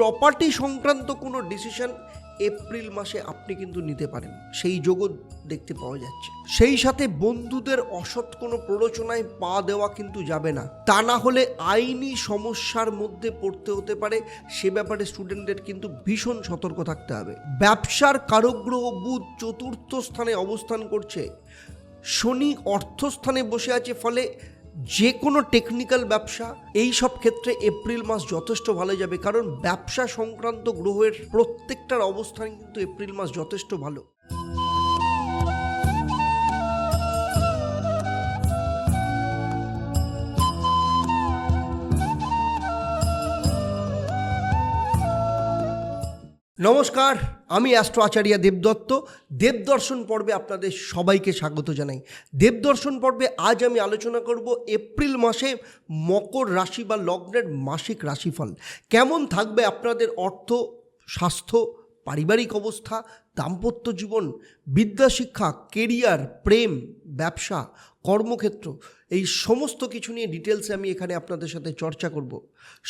Property সংক্রান্ত কোনো decision April মাসে আপনি কিন্তু নিতে পারেন। সেই যোগও দেখতে পাওয়া যাচ্ছে। সেই সাথে বন্ধুদের অসৎ কোনো প্ররোচনায় পা দেওয়া কিন্তু যাবে না। তা না হলে আইনি সমস্যার মধ্যে পড়তে হতে পারে। সে ব্যাপারে স্টুডেন্টদের কিন্তু ভীষণ সতর্ক থাকতে হবে। ব্যবসার কারগ্রহ বুধ চতুর্থ স্থানে অবস্থান করছে। শনি অর্থস্থানে বসে আছে। ফলে যে কোনো টেকনিক্যাল ব্যবসা, এই সব ক্ষেত্রে এপ্রিল মাস যথেষ্ট ভালো যাবে, কারণ ব্যবসা সংক্রান্ত গ্রহের প্রত্যেকটার অবস্থান কিন্তু এপ্রিল মাস যথেষ্ট ভালো। নমস্কার। আমি অ্যাস্ট্রো আচার্য দেবদত্ত। দেবদর্শন পর্বে আপনাদের সবাইকে স্বাগত জানাই। দেবদর্শন পর্বে আজ আমি আলোচনা করব এপ্রিল মাসে মকর রাশি বা লগ্নের মাসিক রাশিফল। কেমন থাকবে আপনাদের অর্থ, স্বাস্থ্য, পারিবারিক অবস্থা, দাম্পত্য জীবন বিদ্যা শিক্ষা কেরিয়ার, প্রেম, ব্যবসা কর্মক্ষেত্র, এই সমস্ত কিছু নিয়ে ডিটেলসে আমি এখানে আপনাদের সাথে চর্চা করব।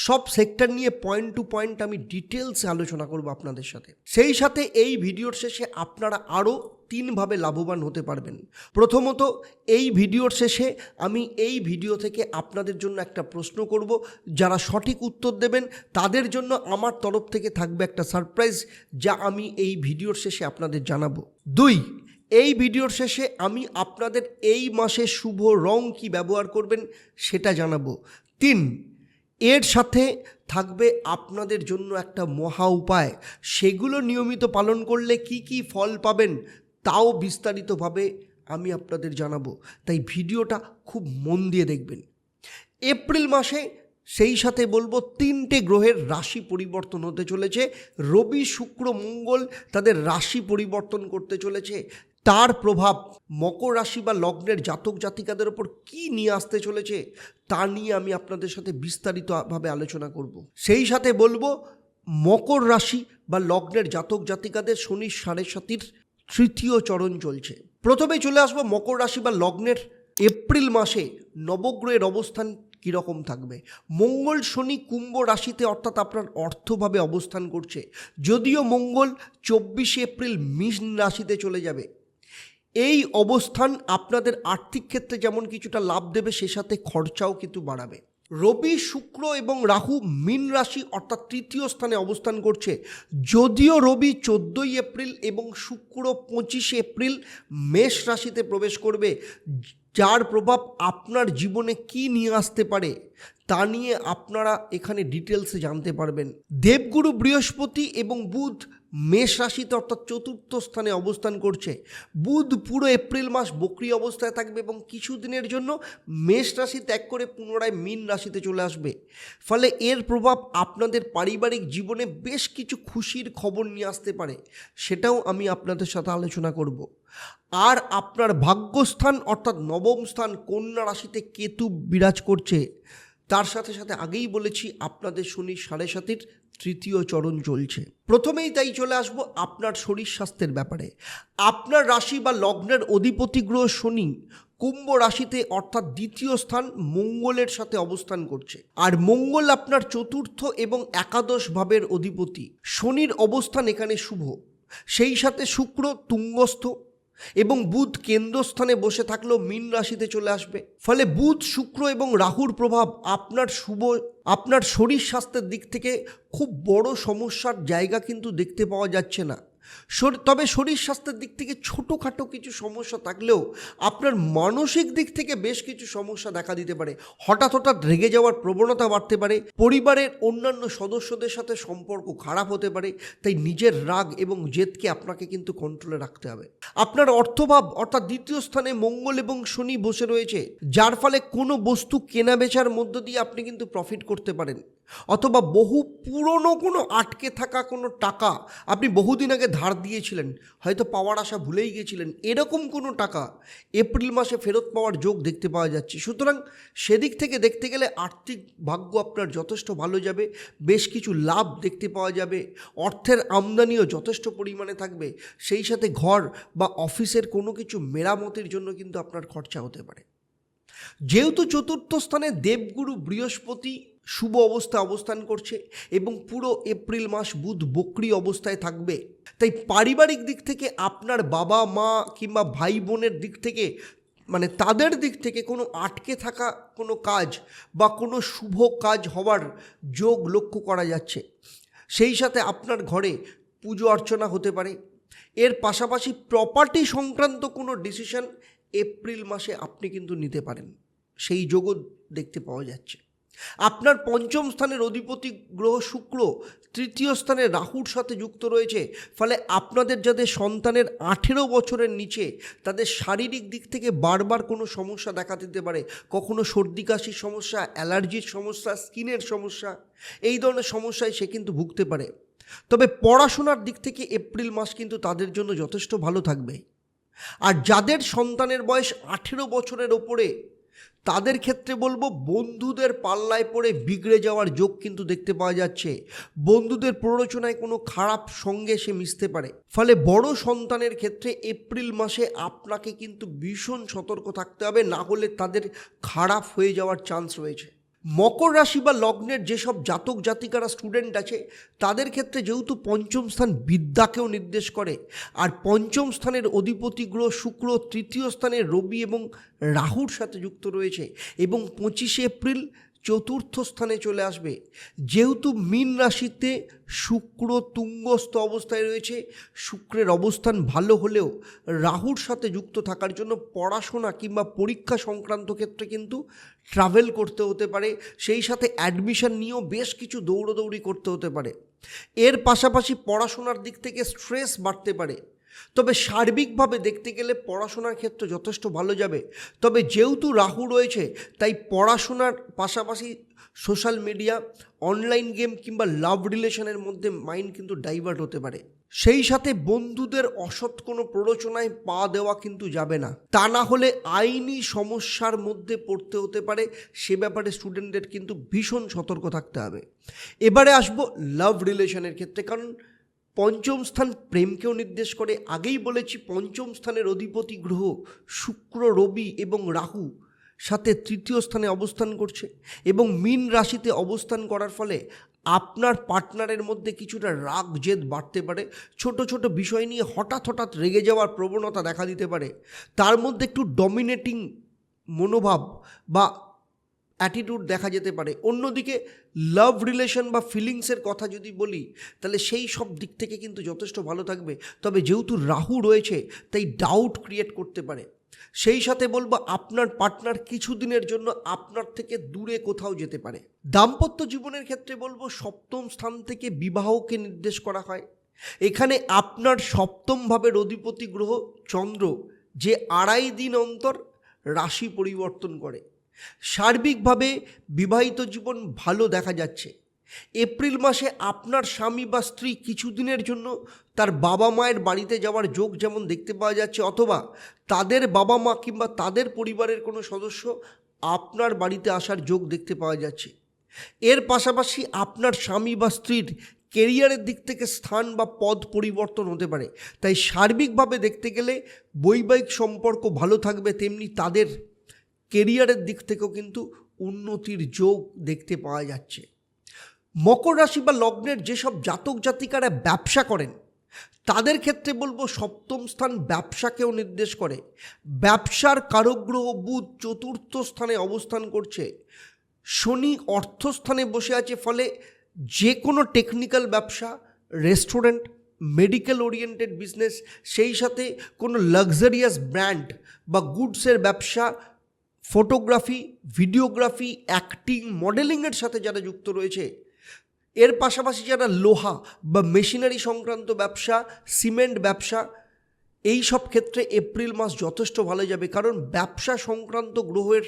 সব সেক্টর নিয়ে পয়েন্ট টু পয়েন্ট আমি ডিটেলসে আলোচনা করব আপনাদের সাথে। সেই সাথে এই ভিডিওর শেষে আপনারা আরও তিনভাবে লাভবান হতে পারবেন। প্রথমত, এই ভিডিওর শেষে আমি এই ভিডিও থেকে আপনাদের জন্য একটা প্রশ্ন করব। যারা সঠিক উত্তর দেবেন, তাদের জন্য আমার তরফ থেকে থাকবে একটা সারপ্রাইজ যা আমি এই ভিডিওর শেষে আপনাদের জানাব। দুই এই ভিডিওর শেষে আমি আপনাদের এই মাসে শুভ রং কি ব্যবহার করবেন সেটা জানাব। তিন, এর সাথে থাকবে আপনাদের জন্য একটা মহা উপায়। সেগুলো নিয়মিত পালন করলে কি কি ফল পাবেন তাও বিস্তারিতভাবে আমি আপনাদের জানাব। তাই ভিডিওটা খুব মন দিয়ে দেখবেন। এপ্রিল মাসে সেই সাথে বলব তিনটে গ্রহের রাশি পরিবর্তন হতে চলেছে। রবি, শুক্র, মঙ্গল তাদের রাশি পরিবর্তন করতে চলেছে। তার প্রভাব মকর রাশি বা লগ্নের জাতক জাতিকাদের ওপর কী নিয়ে আসতে চলেছে, তা নিয়ে আমি আপনাদের সাথে বিস্তারিতভাবে আলোচনা করব। সেই সাথে বলব, মকর রাশি বা লগ্নের জাতক জাতিকাদের শনি সাড়ে সাতির তৃতীয় চরণ চলছে। প্রথমে চলে আসব মকর রাশি বা লগ্নের এপ্রিল মাসে নবগ্রহের অবস্থান কীরকম থাকবে। মঙ্গল, শনি, কুম্ভ রাশিতে অর্থাৎ আপনার অর্থভাবে অবস্থান করছে। যদিও মঙ্গল চব্বিশে এপ্রিল মিন রাশিতে চলে যাবে। এই অবস্থান আপনাদের আর্থিক ক্ষেত্রে যেমন কিছুটা লাভ দেবে, সে সাথে খরচাও কিন্তু বাড়াবে। রবি, শুক্র এবং রাহু মীন রাশি অর্থাৎ তৃতীয় স্থানে অবস্থান করছে। যদিও রবি চোদ্দোই এপ্রিল এবং শুক্র পঁচিশে এপ্রিল মেষ রাশিতে প্রবেশ করবে, যার প্রভাব আপনার জীবনে কি নিয়ে আসতে পারে তা নিয়ে আপনারা এখানে ডিটেলসে জানতে পারবেন। দেবগুরু বৃহস্পতি এবং বুধ মেষ রাশিতে অর্থাৎ চতুর্থ স্থানে অবস্থান করছে। বুধ পুরো এপ্রিল মাস বক্রি অবস্থায় থাকবে এবং কিছুদিনের জন্য মেষ রাশি ত্যাগ করে পুনরায় মীন রাশিতে চলে আসবে। ফলে এর প্রভাব আপনাদের পারিবারিক জীবনে বেশ কিছু খুশির খবর নিয়ে আসতে পারে, সেটাও আমি আপনাদের সাথে আলোচনা করব। আর আপনার ভাগ্যস্থান অর্থাৎ নবম স্থান কন্যা রাশিতে কেতু বিরাজ করছে। তার সাথে সাথে আগেই বলেছি, আপনাদের শনি সাড়ে সাতির তৃতীয় চরণ চলছে প্রথমেই তাই চলে আসব আপনার শরীর স্বাস্থ্যের ব্যাপারে। আপনার রাশি বা লগ্নের অধিপতি গ্রহ শনি কুম্ভ রাশিতে অর্থাৎ দ্বিতীয় স্থান মঙ্গলের সাথে অবস্থান করছে। আর মঙ্গল আপনার চতুর্থ এবং একাদশ ভাবের অধিপতি। শনির অবস্থান এখানে শুভ। সেই সাথে শুক্র তুঙ্গস্থ। এবং বুধ কেন্দ্রস্থানে বসে থাকলেও মীন রাশিতে চলে আসবে। ফলে বুধ, শুক্র এবং রাহুর প্রভাব আপনার শুভ, আপনার শরীর স্বাস্থ্যের দিক থেকে খুব বড় সমস্যার জায়গা কিন্তু দেখতে পাওয়া যাচ্ছে না। তবে শরীর স্বাস্থ্যের দিক থেকে ছোটোখাটো কিছু সমস্যা থাকলেও আপনার মানসিক দিক থেকে বেশ কিছু সমস্যা দেখা দিতে পারে। হঠাৎ হঠাৎ রেগে যাওয়ার প্রবণতা বাড়তে পারে, পরিবারের অন্যান্য সদস্যদের সাথে সম্পর্ক খারাপ হতে পারে, তাই নিজের রাগ এবং জেদকে আপনাকে কিন্তু কন্ট্রোলে রাখতে হবে। আপনার অর্থভাব অর্থাৎ দ্বিতীয় স্থানে মঙ্গল এবং শনি বসে রয়েছে, যার ফলে কোনো বস্তু কেনা বেচার মধ্য দিয়ে আপনি কিন্তু প্রফিট করতে পারেন। অথবা বহু পুরনো কোনো আটকে থাকা কোনো টাকা আপনি বহুদিন আগে ধার দিয়েছিলেন, হয়তো পাওয়ার আশা ভুলেই গিয়েছিলেন, এরকম কোনো টাকা এপ্রিল মাসে ফেরত পাওয়ার যোগ দেখতে পাওয়া যাচ্ছে। সুতরাং সেদিক থেকে দেখতে গেলে আর্থিক ভাগ্য আপনার যথেষ্ট ভালো যাবে, বেশ কিছু লাভ দেখতে পাওয়া যাবে, অর্থের আমদানিও যথেষ্ট পরিমাণে থাকবে, সেই সাথে ঘর বা অফিসের কোনো কিছু মেরামতির জন্য কিন্তু আপনার খরচা হতে পারে। যেহেতু চতুর্থ স্থানে দেবগুরু বৃহস্পতি শুভ অবস্থা অবস্থান করছে এবং পুরো এপ্রিল মাস বুধ বকরি অবস্থায় থাকবে। তাই পারিবারিক দিক থেকে আপনার বাবা, মা কিংবা ভাই বোনের দিক থেকে মানে তাদের দিক থেকে কোনো আটকে থাকা কোনো কাজ বা কোনো শুভ কাজ হওয়ার যোগ লক্ষ্য করা যাচ্ছে। সেই সাথে আপনার ঘরে পুজো অর্চনা হতে পারে। এর পাশাপাশি প্রপার্টি সংক্রান্ত কোনো ডিসিশন এপ্রিল মাসে আপনি কিন্তু নিতে পারেন। সেই যোগও দেখতে পাওয়া যাচ্ছে। আপনার পঞ্চম স্থানের অধিপতি গ্রহ শুক্র, তৃতীয় স্থানে রাহুর সাথে যুক্ত রয়েছে। ফলে আপনাদের যাদের সন্তানের আঠেরো বছরের নিচে, তাদের শারীরিক দিক থেকে বারবার কোনো সমস্যা দেখা দিতে পারে। কখনো সর্দি, কাশির সমস্যা, অ্যালার্জির সমস্যা, স্কিনের সমস্যা, এই ধরনের সমস্যায় সে কিন্তু ভুগতে পারে। তবে পড়াশোনার দিক থেকে এপ্রিল মাস কিন্তু তাদের জন্য যথেষ্ট ভালো থাকবে। আর যাদের সন্তানের বয়স আঠেরো বছরের ওপরে তাদের ক্ষেত্রে বলব বন্ধুদের পাল্লায় পড়ে বিগড়ে যাওয়ার যোগ কিন্তু দেখতে পাওয়া যাচ্ছে। বন্ধুদের প্ররোচনায় কোনো খারাপ সঙ্গে সে মিশতে পারে। ফলে বড় সন্তানের ক্ষেত্রে এপ্রিল মাসে আপনাকে কিন্তু ভীষণ সতর্ক থাকতে হবে, না হলে তাদের খারাপ হয়ে যাওয়ার চান্স রয়েছে। মকর রাশি বা লগ্নের যেসব জাতক জাতিকারা স্টুডেন্ট আছে, তাদের ক্ষেত্রে যেহেতু পঞ্চম স্থান বিদ্যাকেও নির্দেশ করে, আর পঞ্চম স্থানের অধিপতি গ্রহ শুক্র তৃতীয় স্থানে রবি এবং রাহুর সাথে যুক্ত রয়েছে এবং পঁচিশে এপ্রিল চতুর্থ স্থানে চলে আসবে। যেহেতু মীন রাশিতে শুক্র তুঙ্গস্থ অবস্থায় রয়েছে, শুক্রের অবস্থান ভালো হলেও রাহুর সাথে যুক্ত থাকার জন্য পড়াশোনা কিংবা পরীক্ষা সংক্রান্ত ক্ষেত্রে কিন্তু ট্রাভেল করতে হতে পারে। সেই সাথে অ্যাডমিশন নিয়েও বেশ কিছু দৌড়দৌড়ি করতে হতে পারে। এর পাশাপাশি পড়াশোনার দিক থেকে স্ট্রেস বাড়তে পারে। তবে সার্বিকভাবে দেখতে গেলে পড়াশোনার ক্ষেত্রে যথেষ্ট ভালো যাবে। তবে যেহেতু রাহু রয়েছে, তাই পড়াশোনার পাশাপাশি সোশ্যাল মিডিয়া, অনলাইন গেম কিংবা লাভ রিলেশনের মধ্যে মাইন্ড কিন্তু ডাইভার্ট হতে পারে। সেই সাথে বন্ধুদের অসৎ কোনো প্ররোচনায় পা দেওয়া কিন্তু যাবে না। তা না হলে আইনি সমস্যার মধ্যে পড়তে হতে পারে, সে ব্যাপারে স্টুডেন্টদের কিন্তু ভীষণ সতর্ক থাকতে হবে। এবারে আসব লাভ রিলেশনের ক্ষেত্রে, কারণ পঞ্চম স্থান প্রেমকেও নির্দেশ করে। আগেই বলেছি পঞ্চম স্থানের অধিপতি গ্রহ শুক্র, রবি এবং রাহু সাথে তৃতীয় স্থানে অবস্থান করছে এবং মিন রাশিতে অবস্থান করার ফলে আপনার পার্টনারের মধ্যে কিছুটা রাগ জেদ বাড়তে পারে। ছোট ছোট বিষয় নিয়ে হঠাৎ হঠাৎ রেগে যাওয়ার প্রবণতা দেখা দিতে পারে। তার মধ্যে একটু ডমিনেটিং মনোভাব বা অ্যাটিটিউড দেখা যেতে পারে। অন্যদিকে লাভ রিলেশন বা ফিলিংসের কথা যদি বলি, তাহলে সেই সব দিক থেকে কিন্তু যথেষ্ট ভালো থাকবে। তবে যেহেতু রাহু রয়েছে, তাই ডাউট ক্রিয়েট করতে পারে। সেই সাথে বলব, আপনার পার্টনার কিছুদিনের জন্য আপনার থেকে দূরে কোথাও যেতে পারে। দাম্পত্য জীবনের ক্ষেত্রে বলব, সপ্তম স্থান থেকে বিবাহকে নির্দেশ করা হয়। এখানে আপনার সপ্তম ভাবের অধিপতি গ্রহ চন্দ্র, যে আড়াই দিন অন্তর রাশি পরিবর্তন করে। সার্বিকভাবে বিবাহিত জীবন ভালো দেখা যাচ্ছে। এপ্রিল মাসে আপনার স্বামী বা স্ত্রী কিছুদিনের জন্য তার বাবা মায়ের বাড়িতে যাওয়ার যোগ যেমন দেখতে পাওয়া যাচ্ছে, অথবা তাদের বাবা মা কিংবা তাদের পরিবারের কোনো সদস্য আপনার বাড়িতে আসার যোগ দেখতে পাওয়া যাচ্ছে। এর পাশাপাশি আপনার স্বামী বা স্ত্রীর কেরিয়ারের দিক থেকে স্থান বা পদ পরিবর্তন হতে পারে। তাই সার্বিকভাবে দেখতে গেলে বৈবাহিক সম্পর্ক ভালো থাকবে, তেমনি তাদের কেরিয়ারের দিক থেকেও কিন্তু উন্নতির যোগ দেখতে পাওয়া যাচ্ছে। মকর রাশি বা লগ্নের যেসব জাতক জাতিকারা ব্যবসা করেন, তাদের ক্ষেত্রে বলব সপ্তম স্থান ব্যবসাকেও নির্দেশ করে। ব্যবসার কারগ্রহ বুধ চতুর্থ স্থানে অবস্থান করছে। শনি অর্থস্থানে বসে আছে, ফলে যে কোনো টেকনিক্যাল ব্যবসা রেস্টুরেন্ট মেডিকেল ওরিয়েন্টেড বিজনেস সেই সাথে কোনো লাক্সারিয়াস ব্র্যান্ড বা গুডসের ব্যবসা ফটোগ্রাফি, ভিডিওগ্রাফি, অ্যাক্টিং, মডেলিংয়ের সাথে যারা যুক্ত রয়েছে, এর পাশাপাশি যারা লোহা বা মেশিনারি সংক্রান্ত ব্যবসা, সিমেন্ট ব্যবসা, এই সব ক্ষেত্রে এপ্রিল মাস যথেষ্ট ভালো যাবে। কারণ ব্যবসা সংক্রান্ত গ্রহের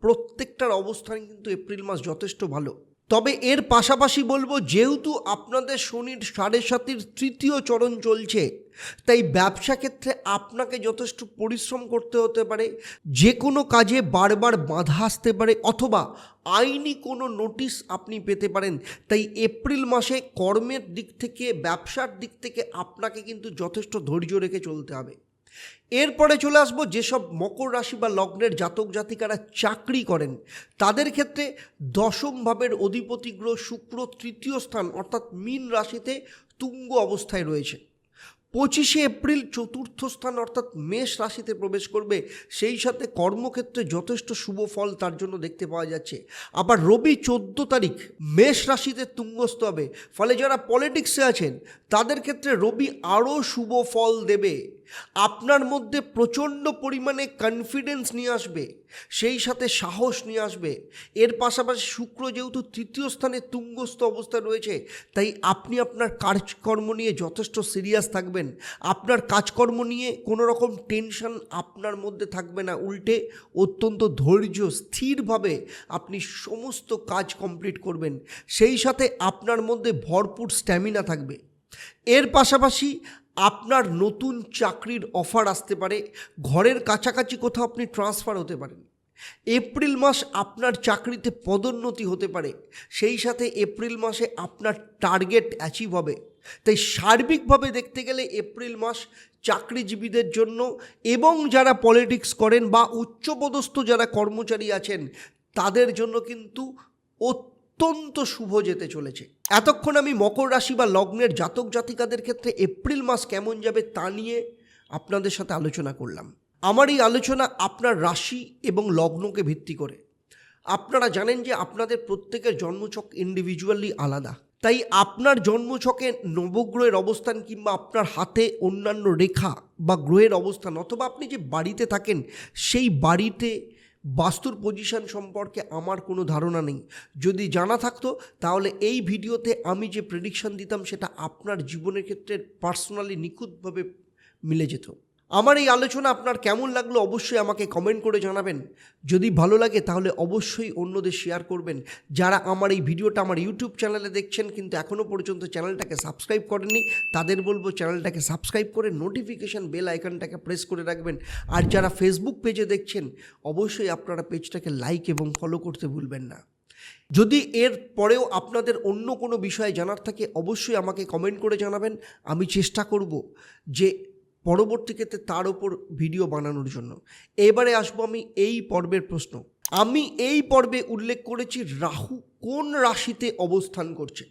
প্রত্যেকটার অবস্থান কিন্তু এপ্রিল মাস যথেষ্ট ভালো। তবে এর পাশাপাশি বলব, যেহেতু আপনাদের শনির সাড়ে সাতির তৃতীয় চরণ চলছে, তাই ব্যবসা ক্ষেত্রে আপনাকে যথেষ্ট পরিশ্রম করতে হতে পারে যে কোনো কাজে বারবার বাধা আসতে পারে অথবা আইনি কোনো নোটিশ আপনি পেতে পারেন। তাই এপ্রিল মাসে কর্মের দিক থেকে, ব্যবসার দিক থেকে আপনাকে কিন্তু যথেষ্ট ধৈর্য রেখে চলতে হবে। এরপরে চলে আসব যেসব মকর রাশি বা লগ্নের জাতক জাতিকারা চাকরি করেন, তাদের ক্ষেত্রে দশম ভাবের অধিপতি গ্রহ শুক্র তৃতীয় স্থান অর্থাৎ মীন রাশিতে তুঙ্গ অবস্থায় রয়েছে। পঁচিশে এপ্রিল চতুর্থ স্থান অর্থাৎ মেষ রাশিতে প্রবেশ করবে, সেই সাথে কর্মক্ষেত্রে যথেষ্ট শুভ ফল তার জন্য দেখতে পাওয়া যাচ্ছে। আবার রবি চোদ্দ তারিখ মেষ রাশিতে তুঙ্গস্থ হবে, ফলে যারা পলিটিক্সে আছেন, তাদের ক্ষেত্রে রবি আরও শুভ ফল দেবে। আপনার মধ্যে প্রচণ্ড পরিমাণে কনফিডেন্স নিয়ে আসবে, সেই সাথে সাহস নিয়ে আসবে। এর পাশাপাশি শুক্র যেহেতু তৃতীয় স্থানে তুঙ্গস্থ অবস্থায় রয়েছে, তাই আপনি আপনার কাজকর্ম নিয়ে যথেষ্ট সিরিয়াস থাকবেন। আপনার কাজকর্ম নিয়ে কোনো রকম টেনশন আপনার মধ্যে থাকবে না। উল্টে অত্যন্ত ধৈর্য, স্থিরভাবে আপনি সমস্ত কাজ কমপ্লিট করবেন। সেই সাথে আপনার মধ্যে ভরপুর স্ট্যামিনা থাকবে। এর পাশাপাশি আপনার নতুন চাকরির অফার আসতে পারে। ঘরের কাছাকাছি কোথাও আপনি ট্রান্সফার হতে পারেন। এপ্রিল মাস আপনার চাকরিতে পদোন্নতি হতে পারে। সেই সাথে এপ্রিল মাসে আপনার টার্গেট অ্যাচিভ হবে। তাই সার্বিকভাবে দেখতে গেলে এপ্রিল মাস চাকরিজীবীদের জন্য এবং যারা পলিটিক্স করেন বা উচ্চপদস্থ যারা কর্মচারী আছেন, তাদের জন্য কিন্তু অত্যন্ত শুভ যেতে চলেছে। এতক্ষণ আমি মকর রাশি বা লগ্নের জাতক জাতিকাদের ক্ষেত্রে এপ্রিল মাস কেমন যাবে তা নিয়ে আপনাদের সাথে আলোচনা করলাম। আমার এই আলোচনা আপনার রাশি এবং লগ্নকে ভিত্তি করে। আপনারা জানেন যে আপনাদের প্রত্যেকের জন্মছক ইন্ডিভিজুয়ালি আলাদা। তাই আপনার জন্মছকে নবগ্রহের অবস্থান কিংবা আপনার হাতে অন্যান্য রেখা বা গ্রহের অবস্থান অথবা আপনি যে বাড়িতে থাকেন, সেই বাড়িতে বাস্তুর পজিশন সম্পর্কে আমার কোনো ধারণা নেই। যদি জানা থাকতো, তাহলে এই ভিডিওতে আমি যে প্রেডিকশান দিতাম, সেটা আপনার জীবনের ক্ষেত্রে পার্সোনালি নিখুঁতভাবে মিলে যেত। আমার এই আলোচনা আপনার কেমন লাগল অবশ্যই আমাকে কমেন্ট করে জানাবেন। যদি ভালো লাগে তাহলে অবশ্যই অন্যদের শেয়ার করবেন। যারা আমার এই ভিডিওটা আমার ইউটিউব চ্যানেলে দেখছেন কিন্তু এখনও পর্যন্ত চ্যানেলটাকে সাবস্ক্রাইব করেননি, তাদের বলব চ্যানেলটাকে সাবস্ক্রাইব করে নোটিফিকেশান বেল আইকনটাকে প্রেস করে রাখবেন। আর যারা ফেসবুক পেজে দেখছেন, অবশ্যই আপনারা পেজটাকে লাইক এবং ফলো করতে ভুলবেন না। যদি এর পরেও আপনাদের অন্য কোনো বিষয়ে জানার থাকে, অবশ্যই আমাকে কমেন্ট করে জানাবেন। আমি চেষ্টা করব যে পরবর্তী ক্ষেত্রে তার ওপর ভিডিও বানানোর জন্য। এবারে আসব আমি এই পর্বের প্রশ্ন। আমি এই পর্বে উল্লেখ করেছি রাহু কোন রাশিতে অবস্থান করছে।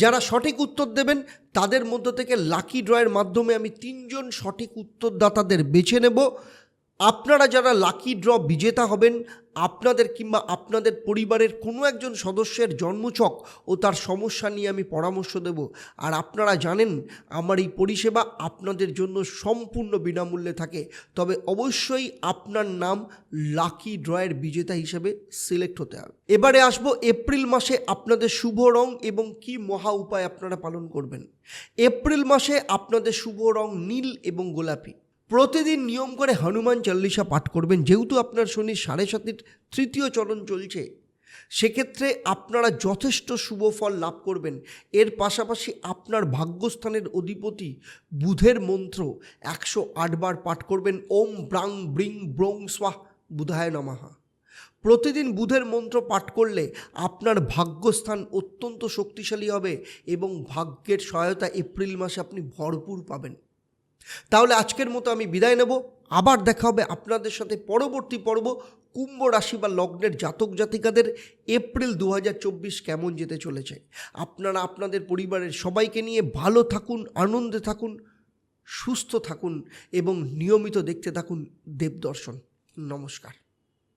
যারা সঠিক উত্তর দেবেন, তাদের মধ্য থেকে লাকি ড্রয়ের মাধ্যমে আমি তিনজন সঠিক উত্তরদাতাদের বেছে নেব। আপনারা যারা লাকি ড্র বিজেতা হবেন, আপনাদের কিংবা আপনাদের পরিবারের কোনো একজন সদস্যের জন্মছক ও তার সমস্যা নিয়ে আমি পরামর্শ দেব। আর আপনারা জানেন, আমার এই পরিষেবা আপনাদের জন্য সম্পূর্ণ বিনামূল্যে থাকে। তবে অবশ্যই আপনার নাম লাকি ড্রয়ের বিজেতা হিসেবে সিলেক্ট হতে হবে। এবারে আসব এপ্রিল মাসে আপনাদের শুভ রং এবং কি মহা উপায় আপনারা পালন করবেন। এপ্রিল মাসে আপনাদের শুভ রং নীল এবং গোলাপি। প্রতিদিন নিয়ম করে হনুমান চল্লিশা পাঠ করবেন, যেহেতু আপনার শনি সাড়ে সাতির তৃতীয় চরণ চলছে, সেক্ষেত্রে আপনারা যথেষ্ট শুভ ফল লাভ করবেন। এর পাশাপাশি আপনার ভাগ্যস্থানের অধিপতি বুধের মন্ত্র একশো আটবার পাঠ করবেন, ওম ব্রাং ব্রিং ব্রং স্বাহ বুধায় নমাহা প্রতিদিন বুধের মন্ত্র পাঠ করলে আপনার ভাগ্যস্থান অত্যন্ত শক্তিশালী হবে এবং ভাগ্যের সহায়তা এপ্রিল মাসে আপনি ভরপুর পাবেন। তাহলে আজকের মতো আমি বিদায় নেব। আবার দেখা হবে আপনাদের সাথে পরবর্তী পর্ব কুম্ভ রাশি বা লগ্নের জাতক জাতিকাদের এপ্রিল দু হাজার চব্বিশ কেমন যেতে চলেছে। আপনারা, আপনাদের পরিবারের সবাইকে নিয়ে ভালো থাকুন, আনন্দে থাকুন, সুস্থ থাকুন এবং নিয়মিত দেখতে থাকুন দেবদর্শন। নমস্কার।